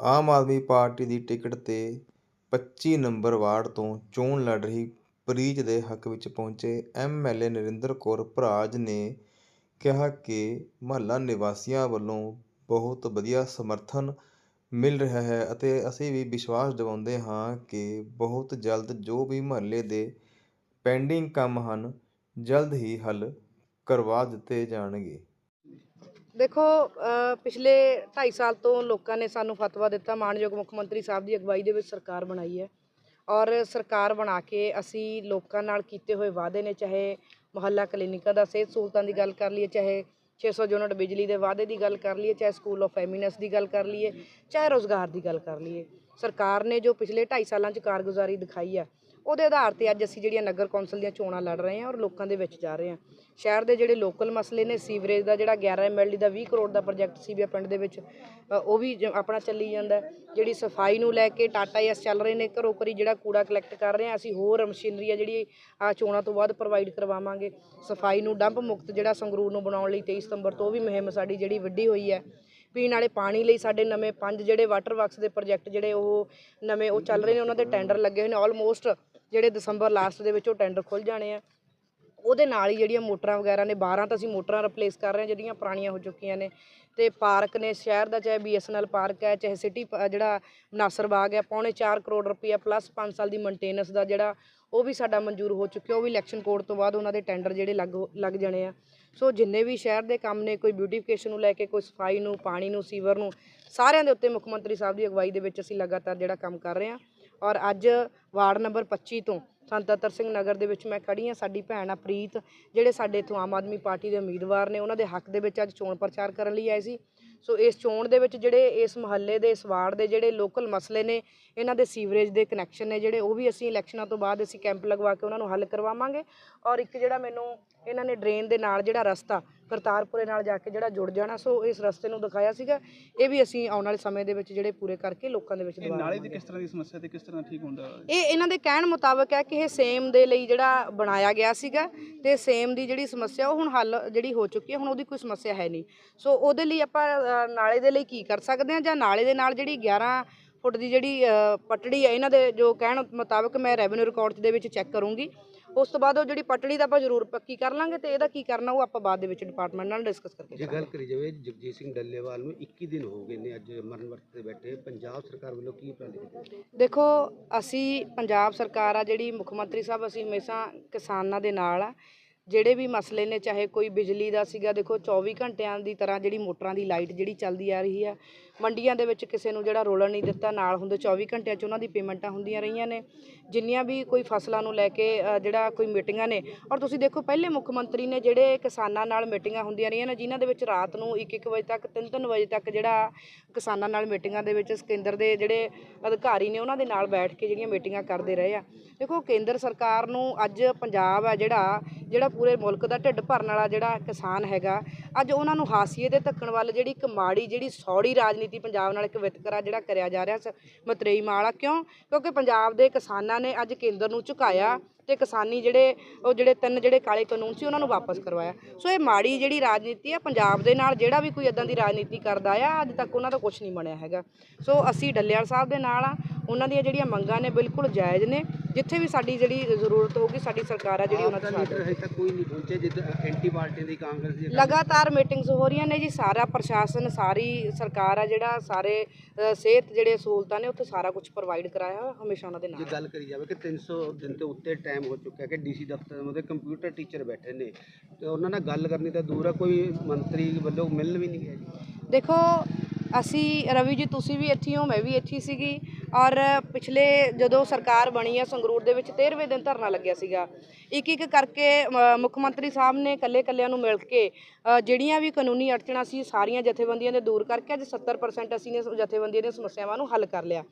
Aam Aadmi party ਦੀ ticket 'ਤੇ 25 number ward ਤੋਂ ਚੋਣ ਲੜ ਰਹੀ ਪ੍ਰੀਤ ਦੇ ਹੱਕ ਵਿੱਚ ਪਹੁੰਚੇ ਐਮ.ਐਲ.ਏ. ਨਰਿੰਦਰ ਕੌਰ ਭਰਾਜ ਨੇ ਕਿਹਾ ਕਿ ਮੁਹੱਲਾ ਨਿਵਾਸੀਆਂ ਵੱਲੋਂ ਬਹੁਤ ਵਧੀਆ ਸਮਰਥਨ ਮਿਲ ਰਿਹਾ ਹੈ ਅਤੇ ਅਸੀਂ ਵੀ ਵਿਸ਼ਵਾਸ ਦਿਵਾਉਂਦੇ ਹਾਂ ਕਿ ਬਹੁਤ ਜਲਦ ਜੋ ਵੀ ਮੁਹੱਲੇ ਦੇ ਪੈਂਡਿੰਗ ਕੰਮ ਹਨ, ਜਲਦ ਹੀ ਹੱਲ ਕਰਵਾ ਦਿੱਤੇ ਜਾਣਗੇ ਦੇਖੋ ਪਿਛਲੇ 2.5 ਸਾਲ ਤੋਂ ਲੋਕਾਂ ਨੇ ਸਾਨੂੰ ਫਤਵਾ ਦਿੱਤਾ, ਮਾਨਯੋਗ ਮੁੱਖ ਮੰਤਰੀ ਸਾਹਿਬ ਦੀ ਅਗਵਾਈ ਦੇ ਵਿੱਚ ਸਰਕਾਰ ਬਣਾਈ ਹੈ। ਔਰ ਸਰਕਾਰ ਬਣਾ ਕੇ ਅਸੀਂ ਲੋਕਾਂ ਨਾਲ ਕੀਤੇ ਹੋਏ ਵਾਅਦੇ ਨੇ, ਚਾਹੇ ਮੁਹੱਲਾ ਕਲੀਨਿਕਾਂ ਦਾ ਸਿਹਤ ਸਹੂਲਤਾਂ ਦੀ ਗੱਲ ਕਰ ਲਈਏ, ਚਾਹੇ 600 ਯੂਨਿਟ ਬਿਜਲੀ ਦੇ ਵਾਅਦੇ ਦੀ ਗੱਲ ਕਰ ਲਈਏ, ਚਾਹੇ ਸਕੂਲ ਆਫ ਐਮਿਨੈਂਸ ਦੀ ਗੱਲ ਕਰ ਲਈਏ, ਚਾਹੇ ਰੋਜ਼ਗਾਰ ਦੀ ਗੱਲ ਕਰ ਲਈਏ। ਸਰਕਾਰ ਨੇ ਜੋ ਪਿਛਲੇ 2.5 ਸਾਲਾਂ 'ਚ ਕਾਰਗੁਜ਼ਾਰੀ ਦਿਖਾਈ ਹੈ ਉਹਦੇ ਆਧਾਰ ਤੇ ਅੱਜ ਅਸੀਂ ਜਿਹੜੀਆਂ ਨਗਰ ਕੌਂਸਲ ਦੀਆਂ ਚੋਣਾਂ ਲੜ ਰਹੇ ਹਾਂ ਔਰ ਲੋਕਾਂ ਦੇ ਵਿੱਚ ਜਾ ਰਹੇ ਹਾਂ। ਸ਼ਹਿਰ ਦੇ ਜਿਹੜੇ ਲੋਕਲ ਮਸਲੇ ਨੇ, ਸੀਵਰੇਜ ਦਾ ਜਿਹੜਾ 11 ਐਮਐਲਡੀ ਦਾ 20 ਕਰੋੜ ਦਾ ਪ੍ਰੋਜੈਕਟ ਸੀਬੀਆ ਪਿੰਡ ਦੇ ਵਿੱਚ ਉਹ ਵੀ ਜ- ਆਪਣਾ ਚੱਲੀ ਜਾਂਦਾ। ਜਿਹੜੀ ਸਫ਼ਾਈ ਨੂੰ ਲੈ ਕੇ ਟਾਟਾ ਐਸ ਚੱਲ ਰਹੇ ਨੇ, ਘਰੋਂ ਘਰੀ ਜਿਹੜਾ ਕੂੜਾ ਕਲੈਕਟ ਕਰ ਰਹੇ ਹਾਂ, ਅਸੀਂ ਹੋਰ ਮਸ਼ੀਨਰੀ ਆ ਜਿਹੜੀ ਆ ਚੋਣਾਂ ਤੋਂ ਬਾਅਦ ਪ੍ਰੋਵਾਈਡ ਕਰਵਾਵਾਂਗੇ। ਸਫ਼ਾਈ ਨੂੰ ਡੰਪ ਮੁਕਤ ਜਿਹੜਾ ਸੰਗਰੂਰ ਨੂੰ ਬਣਾਉਣ ਲਈ 23 ਸਤੰਬਰ ਤੋਂ ਉਹ ਵੀ ਮੁਹਿੰਮ ਸਾਡੀ ਜਿਹੜੀ ਵੱਡੀ ਹੋਈ ਹੈ। ਪੀਣ ਵਾਲੇ ਪਾਣੀ ਲਈ ਸਾਡੇ ਨਵੇਂ ਪੰਜ ਜਿਹੜੇ ਵਾਟਰ ਵਰਕਸ ਦੇ ਪ੍ਰੋਜੈਕਟ ਜਿਹੜੇ ਉਹ ਨਵੇਂ ਉਹ ਚੱਲ ਰਹੇ ਨੇ, ਉਹਨਾਂ ਦੇ ਟੈਂਡਰ ਲੱਗੇ ਹੋਏ ਨੇ। ਆਲਮੋਸਟ ਜਿਹੜੇ ਦਸੰਬਰ ਲਾਸਟ ਦੇ ਵਿੱਚ ਉਹ ਟੈਂਡਰ ਖੁੱਲ ਜਾਣੇ ਆ। ਉਹਦੇ ਨਾਲ ਹੀ ਜਿਹੜੀਆਂ ਮੋਟਰਾਂ ਵਗੈਰਾ ਨੇ 12 ਤਾਂ ਅਸੀਂ ਮੋਟਰਾਂ ਰਿਪਲੇਸ ਕਰ ਰਹੇ ਹਾਂ, ਜਿਹੜੀਆਂ ਪੁਰਾਣੀਆਂ ਹੋ ਚੁੱਕੀਆਂ ਨੇ। ਤੇ ਪਾਰਕ ਨੇ, ਸ਼ਹਿਰ ਦਾ ਚਾਹੇ ਬੀਐਸਐਨਐਲ ਪਾਰਕ ਹੈ, ਚਾਹੇ ਸਿਟੀ ਪ- ਜਿਹੜਾ ਨਾਸਰ ਬਾਗ ਹੈ, ਪੌਣੇ 4 ਕਰੋੜ ਰੁਪਈਆ ਪਲੱਸ 5 ਸਾਲ ਦੀ ਮੇਨਟੇਨੈਂਸ ਦਾ ਜਿਹੜਾ ਉਹ ਵੀ ਸਾਡਾ ਮਨਜ਼ੂਰ ਹੋ ਚੁੱਕਿਆ। ਉਹ ਵੀ ਇਲੈਕਸ਼ਨ ਕੋਡ ਤੋਂ ਬਾਅਦ ਉਹਨਾਂ ਦੇ ਟੈਂਡਰ ਜਿਹੜੇ ਲੱਗ ਹੋ- ਲੱਗ ਜਾਣੇ ਆ। ਸੋ ਜਿੰਨੇ ਵੀ ਸ਼ਹਿਰ ਦੇ ਕੰਮ ਨੇ, ਕੋਈ ਬਿਊਟੀਫਿਕੇਸ਼ਨ ਨੂੰ ਲੈ ਕੇ, ਕੋਈ ਸਫ਼ਾਈ ਨੂੰ, ਪਾਣੀ ਨੂੰ, ਸੀਵਰ ਨੂੰ, ਸਾਰਿਆਂ ਦੇ ਉੱਤੇ ਮੁੱਖ ਮੰਤਰੀ ਸਾਹਿਬ ਦੀ ਅਗਵਾਈ ਦੇ ਵਿੱਚ ਅਸੀਂ ਲਗਾਤਾਰ ਜਿਹੜਾ ਕੰਮ ਕਰ ਰਹੇ ਹਾਂ। ਔਰ ਅੱਜ ਵਾਰਡ ਨੰਬਰ 25 ਤੋਂ ਸੰਤ ਸੰਤਤਰ ਸਿੰਘ ਨਗਰ ਦੇ ਵਿੱਚ ਮੈਂ ਖੜੀ ਹਾਂ। ਸਾਡੀ ਭੈਣ ਆ ਪ੍ਰੀਤ, ਜਿਹੜੇ ਸਾਡੇ ਇੱਥੋਂ ਆਮ ਆਦਮੀ ਪਾਰਟੀ ਦੇ ਉਮੀਦਵਾਰ ਨੇ, ਉਹਨਾਂ ਦੇ ਹੱਕ ਦੇ ਵਿੱਚ ਅੱਜ ਚੋਣ ਪ੍ਰਚਾਰ ਕਰਨ ਲਈ ਆਏ ਸੀ। ਸੋ ਇਸ ਚੋਣ ਦੇ ਵਿੱਚ ਜਿਹੜੇ ਇਸ ਮੁਹੱਲੇ ਦੇ, ਇਸ ਵਾਰਡ ਦੇ ਜਿਹੜੇ ਲੋਕਲ ਮਸਲੇ ਨੇ, ਇਹਨਾਂ ਦੇ ਸੀਵਰੇਜ ਦੇ ਕਨੈਕਸ਼ਨ ਨੇ ਜਿਹੜੇ, ਉਹ ਵੀ ਅਸੀਂ ਇਲੈਕਸ਼ਨਾਂ ਤੋਂ ਬਾਅਦ ਅਸੀਂ ਕੈਂਪ ਲਗਵਾ ਕੇ ਉਹਨਾਂ ਨੂੰ ਹੱਲ ਕਰਵਾਵਾਂਗੇ। ਔਰ ਇੱਕ ਜਿਹੜਾ ਮੈਨੂੰ, ਇਹਨਾਂ ਨੇ ਡਰੇਨ ਦੇ ਨਾਲ ਜਿਹੜਾ ਰਸਤਾ ਕਰਤਾਰਪੁਰੇ ਨਾਲ ਜਾ ਕੇ ਜਿਹੜਾ ਜੁੜ ਜਾਣਾ ਸੋ ਇਸ ਰਸਤੇ ਨੂੰ ਦਿਖਾਇਆ ਸੀਗਾ। ਇਹ ਵੀ ਅਸੀਂ ਆਉਣ ਵਾਲੇ ਸਮੇਂ ਦੇ ਵਿੱਚ ਜਿਹੜੇ ਪੂਰੇ ਕਰਕੇ ਲੋਕਾਂ ਦੇ ਵਿੱਚ ਦਵਾ ਨਾਲੇ ਦੀ। ਕਿਸ ਤਰ੍ਹਾਂ ਦੀ ਸਮੱਸਿਆ ਤੇ ਕਿਸ ਤਰ੍ਹਾਂ ਠੀਕ ਹੁੰਦਾ? ਇਹ ਇਹਨਾਂ ਦੇ ਕਹਿਣ ਮੁਤਾਬਕ ਹੈ ਕਿ ਇਹ ਸੇਮ ਦੇ ਲਈ ਜਿਹੜਾ ਬਣਾਇਆ ਗਿਆ ਸੀਗਾ ਤੇ ਸੇਮ ਦੀ ਜਿਹੜੀ ਸਮੱਸਿਆ ਉਹ ਹੁਣ ਹੱਲ ਜਿਹੜੀ ਹੋ ਚੁੱਕੀ ਹੈ ਹੁਣ ਉਹਦੀ ਕੋਈ ਸਮੱਸਿਆ ਹੈ ਨਹੀਂ। ਸੋ ਉਹਦੇ ਲਈ ਆਪਾਂ ਨਾਲੇ ਦੇ ਲਈ ਕੀ ਕਰ ਸਕਦੇ ਹਾਂ ਜਾਂ ਨਾਲੇ ਦੇ ਨਾਲ ਜਿਹੜੀ 11 ਫੁੱਟ ਦੀ ਜਿਹੜੀ ਪਟੜੀ ਹੈ ਇਹਨਾਂ ਦੇ ਜੋ ਕਹਿਣ ਮੁਤਾਬਕ ਮੈਂ ਰੈਵਨਿਊ ਰਿਕਾਰਡ ਦੇ ਵਿੱਚ ਚੈੱਕ ਕਰੂੰਗੀ। ਉਸ ਤੋਂ ਬਾਅਦ ਉਹ ਜਿਹੜੀ ਪਟੜੀ ਦਾ ਆਪਾਂ ਜ਼ਰੂਰ ਪੱਕੀ ਕਰ ਲਾਂਗੇ ਤੇ ਇਹਦਾ ਕੀ ਕਰਨਾ ਉਹ ਆਪਾਂ ਬਾਅਦ ਦੇ ਵਿੱਚ ਡਿਪਾਰਟਮੈਂਟ ਨਾਲ ਡਿਸਕਸ ਕਰਕੇ ਜੇ ਗੱਲ ਕਰੀ ਜਾਵੇ ਜਗਜੀਤ ਸਿੰਘ ਡੱਲੇਵਾਲ ਨੂੰ 21 ਦਿਨ ਹੋ ਗਏ ਨੇ ਅੱਜ ਮਰਨ ਵਰਤ ਤੇ ਬੈਠੇ ਪੰਜਾਬ ਸਰਕਾਰ ਵੱਲੋਂ ਕੀ ਕੀਤੇ ਦੇਖੋ ਅਸੀਂ ਪੰਜਾਬ ਸਰਕਾਰ ਆ ਜਿਹੜੀ ਮੁੱਖ ਮੰਤਰੀ ਸਾਹਿਬ ਅਸੀਂ ਹਮੇਸ਼ਾ ਕਿਸਾਨਾਂ ਦੇ ਨਾਲ ਆ। ਜਿਹੜੇ ਵੀ ਮਸਲੇ ਨੇ, ਚਾਹੇ ਕੋਈ ਬਿਜਲੀ ਦਾ ਸੀਗਾ, ਦੇਖੋ 24 ਘੰਟਿਆਂ ਦੀ ਤਰ੍ਹਾਂ ਜਿਹੜੀ ਮੋਟਰਾਂ ਦੀ ਲਾਈਟ ਜਿਹੜੀ ਚੱਲਦੀ ਆ ਰਹੀ ਆ, ਮੰਡੀਆਂ ਦੇ ਵਿੱਚ ਕਿਸੇ ਨੂੰ ਜਿਹੜਾ ਰੋਲਣ ਨਹੀਂ ਦਿੱਤਾ, ਨਾਲ ਹੁੰਦੇ 24 ਘੰਟਿਆਂ 'ਚ ਉਹਨਾਂ ਦੀ ਪੇਮੈਂਟਾਂ ਹੁੰਦੀਆਂ ਰਹੀਆਂ ਨੇ। ਜਿੰਨੀਆਂ ਵੀ ਕੋਈ ਫਸਲਾਂ ਨੂੰ ਲੈ ਕੇ ਜਿਹੜਾ ਕੋਈ ਮੀਟਿੰਗਾਂ ਨੇ, ਔਰ ਤੁਸੀਂ ਦੇਖੋ ਪਹਿਲੇ ਮੁੱਖ ਮੰਤਰੀ ਨੇ ਜਿਹੜੇ ਕਿਸਾਨਾਂ ਨਾਲ ਮੀਟਿੰਗਾਂ ਹੁੰਦੀਆਂ ਰਹੀਆਂ ਨੇ, ਜਿਨ੍ਹਾਂ ਦੇ ਵਿੱਚ ਰਾਤ ਨੂੰ 1-1 ਵਜੇ ਤੱਕ 3-3 ਵਜੇ ਤੱਕ ਜਿਹੜਾ ਕਿਸਾਨਾਂ ਨਾਲ ਮੀਟਿੰਗਾਂ ਦੇ ਵਿੱਚ ਕੇਂਦਰ ਦੇ ਜਿਹੜੇ ਅਧਿਕਾਰੀ ਨੇ, ਉਹਨਾਂ ਦੇ ਨਾਲ ਬੈਠ ਕੇ ਜਿਹੜੀਆਂ ਮੀਟਿੰਗਾਂ ਕਰਦੇ ਰਹੇ ਆ। ਦੇਖੋ ਕੇਂਦਰ ਸਰਕਾਰ ਨੂੰ ਅੱਜ ਪੰਜਾਬ ਆ ਜਿਹੜਾ ਜਿਹੜਾ ਪੂਰੇ ਮੁਲਕ ਦਾ ਢਿੱਡ ਭਰਨ ਵਾਲਾ ਜਿਹੜਾ ਕਿਸਾਨ ਹੈਗਾ, ਅੱਜ ਉਹਨਾਂ ਨੂੰ ਹਾਸੀਏ ਤੇ ਧੱਕਣ ਵੱਲ ਜਿਹੜੀ ਇੱਕ ਮਾੜੀ ਜਿਹੜੀ ਸੌੜੀ ਰਾਜਨੀਤੀ ਪੰਜਾਬ ਨਾਲ ਇੱਕ ਵਿਤਕਰਾ ਜਿਹੜਾ ਕਰਿਆ ਜਾ ਰਿਹਾ ਸ- ਮਤਰੇਈ ਮਾਲਾ ਕਿਉਂ? ਕਿਉਂਕਿ ਪੰਜਾਬ ਦੇ ਕਿਸਾਨਾਂ ਨੇ ਅੱਜ ਕੇਂਦਰ ਨੂੰ ਝੁਕਾਇਆ ਤੇ ਕਿਸਾਨੀ ਜਿਹੜੇ, ਉਹ ਜਿਹੜੇ ਤਿੰਨ ਜਿਹੜੇ ਕਾਲੇ ਕਾਨੂੰਨ ਸੀ ਉਹਨਾਂ ਨੂੰ ਵਾਪਸ ਕਰਵਾਇਆ। ਸੋ ਇਹ ਮਾੜੀ ਜਿਹੜੀ ਰਾਜਨੀਤੀ ਆ, ਪੰਜਾਬ ਦੇ ਨਾਲ ਜਿਹੜਾ ਵੀ ਕੋਈ ਇਦਾਂ ਦੀ ਰਾਜਨੀਤੀ ਕਰਦਾ ਆ, ਅੱਜ ਤੱਕ ਉਹਨਾਂ ਦਾ ਕੁਝ ਨਹੀਂ ਬਣਿਆ ਹੈਗਾ। ਸੋ ਅਸੀਂ ਡੱਲੇਵਾਲ ਸਾਹਿਬ ਦੇ ਨਾਲ ਆ ਉਹਨਾਂ ਦੀਆਂ ਜਿਹੜੀਆਂ ਮੰਗਾਂ ਨੇ ਬਿਲਕੁਲ ਜਾਇਜ਼ ਨੇ ਜਿੱਥੇ ਵੀ ਸਾਡੀ ਜਿਹੜੀ ਜ਼ਰੂਰਤ ਹੋਊਗੀ ਸਾਡੀ ਸਰਕਾਰ ਆ ਜਿਹੜੀ ਉਹਨਾਂ ਦਾ ਲੀਡਰ ਹਜੇ ਤੱਕ ਕੋਈ ਨਹੀਂ ਪਹੁੰਚੇ ਜਿੱਦ ਐਂਟੀ ਪਾਰਟੀ ਦੀ ਕਾਂਗਰਸ ਦੀ ਲਗਾਤਾਰ ਮੀਟਿੰਗਸ ਹੋ ਰਹੀਆਂ ਨੇ ਜੀ ਸਾਰਾ ਪ੍ਰਸ਼ਾਸਨ ਸਾਰੀ ਸਰਕਾਰ ਆ ਜਿਹੜਾ ਸਾਰੇ ਸਿਹਤ ਜਿਹੜੇ ਸਹੂਲਤਾਂ ਨੇ ਉੱਥੇ ਸਾਰਾ ਕੁਝ ਪ੍ਰੋਵਾਈਡ ਕਰਾਇਆ ਹੋਇਆ, ਹਮੇਸ਼ਾ ਉਹਨਾਂ ਦੇ ਨਾਲ। ਜੇ ਗੱਲ ਕਰੀ ਜਾਵੇ ਕਿ 300 ਦਿਨ ਤੋਂ ਉੱਤੇ ਟਾਈਮ ਹੋ ਚੁੱਕਿਆ ਕਿ ਡੀਸੀ ਦਫ਼ਤਰ ਦੇ ਕੰਪਿਊਟਰ ਟੀਚਰ ਬੈਠੇ ਨੇ ਤੇ ਉਹਨਾਂ ਨਾਲ ਗੱਲ ਕਰਨੀ ਤਾਂ ਦੂਰ ਆ ਕੋਈ ਮੰਤਰੀ ਵੱਲੋਂ ਮਿਲਣ ਵੀ ਨਹੀਂ ਗਿਆ ਜੀ। ਦੇਖੋ ਅਸੀਂ ਰਵੀ ਜੀ, ਤੁਸੀਂ ਵੀ ਇੱਥੇ ਹੋ ਮੈਂ ਵੀ ਇੱਥੇ ਸੀਗੀ। ਔਰ ਪਿਛਲੇ ਜਦੋਂ ਸਰਕਾਰ ਬਣੀ ਹੈ ਸੰਗਰੂਰ ਦੇ ਵਿੱਚ 13ਵੇਂ ਦਿਨ ਧਰਨਾ ਲੱਗਿਆ ਸੀਗਾ। ਇੱਕ ਇੱਕ ਕਰਕੇ ਮੁੱਖ ਮੰਤਰੀ ਸਾਹਿਬ ਨੇ ਇਕੱਲੇ ਇਕੱਲਿਆਂ ਨੂੰ ਮਿਲ ਕੇ ਜਿਹੜੀਆਂ ਵੀ ਕਾਨੂੰਨੀ ਅੜਚਣਾਂ ਸੀ, ਸਾਰੀਆਂ ਜਥੇਬੰਦੀਆਂ ਦੇ ਦੂਰ ਕਰਕੇ ਅੱਜ 70% ਅਸੀਂ ਨੇ ਜਥੇਬੰਦੀਆਂ ਦੀਆਂ ਸਮੱਸਿਆਵਾਂ ਨੂੰ ਹੱਲ ਕਰ ਲਿਆ।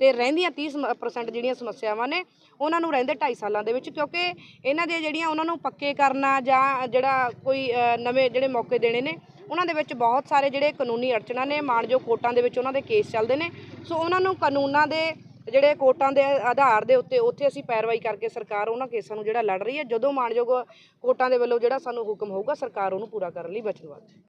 ਤੇ ਰਹਿੰਦੀਆਂ 30% ਜਿਹੜੀਆਂ ਸਮੱਸਿਆਵਾਂ ਨੇ, ਉਹਨਾਂ ਨੂੰ ਰਹਿੰਦੇ 2.5 ਸਾਲਾਂ ਦੇ ਵਿੱਚ, ਕਿਉਂਕਿ ਇਹਨਾਂ ਦੀਆਂ ਜਿਹੜੀਆਂ ਉਹਨਾਂ ਨੂੰ ਪੱਕੇ ਕਰਨਾ ਜਾਂ ਜਿਹੜਾ ਕੋਈ ਨਵੇਂ ਜਿਹੜੇ ਮੌਕੇ ਦੇਣੇ ਨੇ ਉਹਨਾਂ ਦੇ ਵਿੱਚ ਬਹੁਤ ਸਾਰੇ ਜਿਹੜੇ ਕਾਨੂੰਨੀ ਅੜਚਣਾਂ ਨੇ ਮਾਣਯੋਗ ਕੋਰਟਾਂ ਦੇ ਵਿੱਚ ਉਹਨਾਂ ਦੇ ਕੇਸ ਚੱਲਦੇ ਨੇ। ਸੋ ਉਹਨਾਂ ਨੂੰ ਕਾਨੂੰਨਾਂ ਦੇ ਜਿਹੜੇ ਕੋਰਟਾਂ ਦੇ ਆਧਾਰ ਦੇ ਉੱਤੇ ਉੱਥੇ ਅਸੀਂ ਪੈਰਵਾਈ ਕਰਕੇ ਸਰਕਾਰ ਉਹਨਾਂ ਕੇਸਾਂ ਨੂੰ ਜਿਹੜਾ ਲੜ ਰਹੀ ਹੈ, ਜਦੋਂ ਮਾਣਯੋਗ ਕੋਰਟਾਂ ਦੇ ਵੱਲੋਂ ਜਿਹੜਾ ਸਾਨੂੰ ਹੁਕਮ ਹੋਊਗਾ, ਸਰਕਾਰ ਉਹਨੂੰ ਪੂਰਾ ਕਰਨ ਲਈ ਵਚਨਬੱਧ